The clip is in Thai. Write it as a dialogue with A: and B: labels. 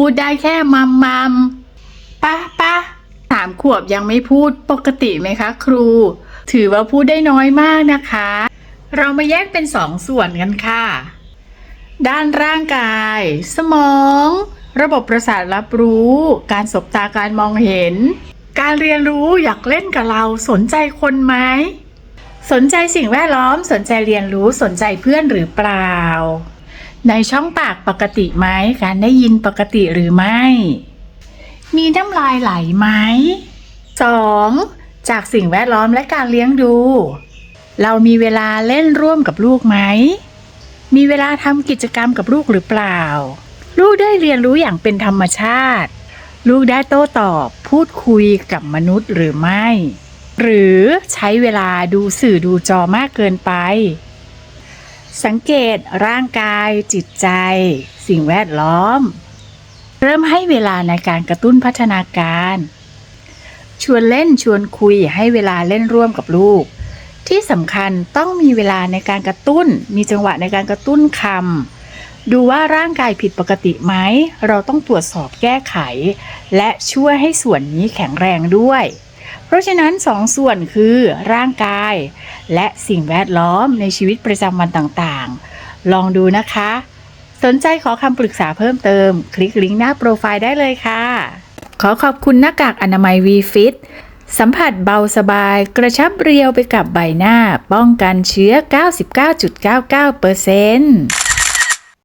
A: พูดได้แค่มัมมัมปะปะสามขวบยังไม่พูดปกติไหมคะ ครู ถือว่าพูดได้น้อยมากนะคะ เรามาแยกเป็นสองส่วนกันค่ะ ด้านร่างกาย สมอง ระบบประสาทรับรู้ การสบตาการมองเห็น การเรียนรู้อยากเล่นกับเราสนใจคนไหมสนใจสิ่งแวดล้อมสนใจเรียนรู้สนใจเพื่อนหรือเปล่า ในช่องปากปกติไหมการได้ยินปกติหรือไม่ มีน้ำลายไหลไหม 2. จากสิ่งแวดล้อมและการเลี้ยงดู เรามีเวลาเล่นร่วมกับลูกไหม มีเวลาทำกิจกรรมกับลูกหรือเปล่า ลูกได้เรียนรู้อย่างเป็นธรรมชาติ ลูกได้โต้ตอบพูดคุยกับมนุษย์หรือไม่ หรือใช้เวลาดูสื่อดูจอมากเกินไป สังเกตร่างกายจิตใจ สิ่งแวดล้อม เริ่มให้เวลาในการกระตุ้นพัฒนาการ ชวนเล่นชวนคุยให้เวลาเล่นร่วมกับลูก ที่สำคัญต้องมีเวลาในการกระตุ้น มีจังหวะในการกระตุ้นคำดูว่าร่างกายผิดปกติไหม เราต้องตรวจสอบแก้ไข และช่วยให้ส่วนนี้แข็งแรงด้วย เพราะฉะนั้นสองส่วนคือร่างกาย และสิ่งแวดล้อมในชีวิตประจำวันต่างๆ ลองดูนะคะ สนใจขอคำปรึกษาเพิ่มเติม คลิกลิงก์หน้าโปรไฟล์ได้เลยค่ะ ขอขอบคุณหน้ากากอนามัย v f i t สัมผัสเบาสบายกระชับเรียวไปกับใบหน้า ป้องกันเชื้อ 99.99%